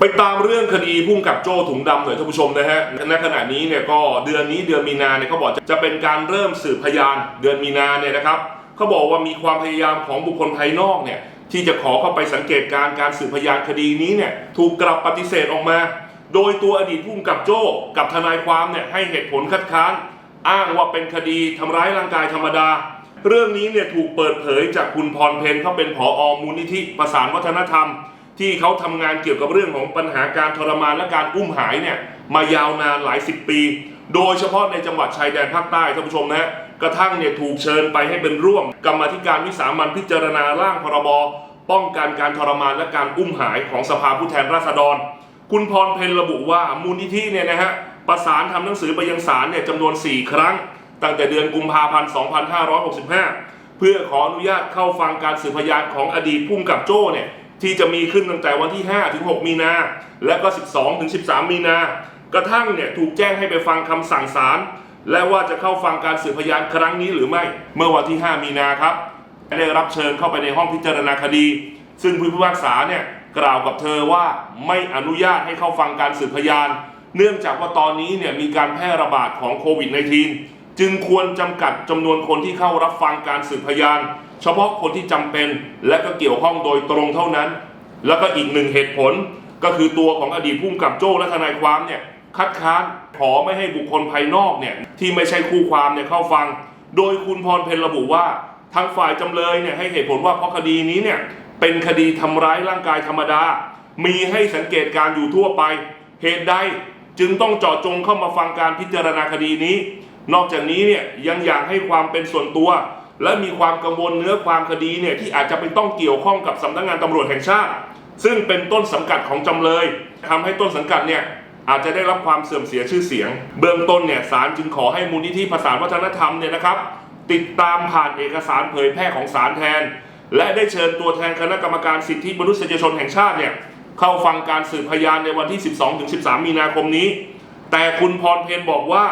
ไปตามเรื่องคดีพุ่งกับโจถุงดำหน่อยท่านผู้ชมนะฮะณขณะนี้เนี่ยก็เดือนนี้เดือนมีนาเนี่ยเขาบอกจะเป็นการเริ่มสืบพยานเดือนมีนาเนี่ยนะครับเขาบอกว่ามีความพยายามของบุคคลภายนอกเนี่ยที่จะขอเข้าไปสังเกตการณ์การสืบพยานคดีนี้เนี่ยถูกกลับปฏิเสธออกมา โดยตัวอดีตพุ่งกับโจ้กับทนายความเนี่ยให้เหตุผลคัดค้าน อ้างว่าเป็นคดีทำร้ายร่างกายธรรมดา เรื่องนี้เนี่ยถูกเปิดเผยจากคุณพรเพนเขาเป็นผออมูลนิธิประสานวัฒนธรรม ที่เขาทำงานเกี่ยวกับเรื่องของปัญหาการทรมานและการอุ้มหายเนี่ยมายาวนานหลายสิบปี โดยเฉพาะในจังหวัดชายแดนภาคใต้ท่านผู้ชมนะฮะกระทั่งเนี่ยถูกเชิญไปให้เป็นร่วม กรรมธิการวิสามันพิจารณาร่างพรบป้องกันการทรมานและการอุ้มหายของสภาผู้แทนราษฎร คุณพรเพนระบุว่ามูลนิธิเนี่ยนะฮะประสานทำหนังสือไปยังศาลเนี่ยจำนวน 4 ครั้ง ตั้งแต่เดือนกุมภาพันธ์ 2565 เพื่อขออนุญาตเข้าฟังการสืบพยานของอดีตพุ่มกับโจ้เนี่ย ที่จะมีขึ้นตั้งแต่วันที่ 5 ถึง 6 มีนา และก็ 12 ถึง 13 มีนา กระทั่งเนี่ยถูกแจ้งให้ไปฟังคำสั่งศาลและว่าจะเข้าฟังการสืบพยานครั้งนี้หรือไม่ เมื่อวันที่ 5 มีนาครับได้รับเชิญเข้าไปในห้องพิจารณาคดี ซึ่งผู้พิพากษาเนี่ยกล่าวกับเธอว่าไม่อนุญาตให้เข้าฟังการสืบพยาน เนื่องจากว่าตอนนี้เนี่ยมีการแพร่ระบาดของโควิด -19 จึงควรจำกัดจำนวนคนที่เข้ารับฟังการสืบพยาน เฉพาะคนที่จำเป็นและก็เกี่ยวข้องโดยตรงเท่านั้น แล้วก็อีกหนึ่งเหตุผลก็คือตัวของอดีตผู้กำกับโจ้และทนายความเนี่ยคัดค้านขอไม่ให้บุคคลภายนอกเนี่ยที่ไม่ใช่คู่ความเนี่ยเข้าฟัง โดยคุณพรเพนระบุว่าทางฝ่ายจำเลยเนี่ยให้เหตุผลว่าเพราะคดีนี้เนี่ยเป็นคดีทำร้ายร่างกายธรรมดา มีให้สังเกตการอยู่ทั่วไป เหตุใดจึงต้องเจาะจงเข้ามาฟังการพิจารณาคดีนี้ นอกจากนี้เนี่ยยังอยากให้ความเป็นส่วนตัว และมีความกังวลเนื้อความคดีเนี่ยที่อาจจะไปต้องเกี่ยวข้องกับสำนักงานตำรวจแห่งชาติ ซึ่งเป็นต้นสังกัดของจำเลยทำให้ต้นสังกัดเนี่ยอาจจะได้รับความเสื่อมเสียชื่อเสียง เบื้องต้นเนี่ยศาลจึงขอให้มูลนิธิภาษาวัฒนธรรมเนี่ยนะครับ ติดตามผ่านเอกสารเผยแพร่ของศาลแทน และได้เชิญตัวแทนคณะกรรมการสิทธิมนุษยชนแห่งชาติเนี่ยเข้าฟังการสืบพยานในวันที่ 12-13 มีนาคมนี้ แต่คุณพรเพนบอกว่า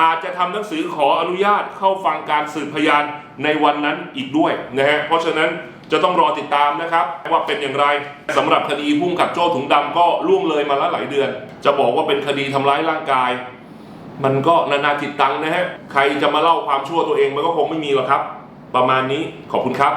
อาจจะทำหนังสือขออนุญาตเข้าฟังการสืบพยานในวันนั้นอีกด้วยนะฮะเพราะฉะนั้นจะต้องรอติดตามนะครับว่าเป็นอย่างไรสำหรับคดีพุ่งกับโจ้ถุงดำก็ล่วงเลยมาแล้วหลายเดือน จะบอกว่าเป็นคดีทำร้ายร่างกาย มันก็นานาจิตตังนะฮะใครจะมาเล่าความชั่วตัวเองมันก็คงไม่มีหรอกครับ ประมาณนี้ขอบคุณครับ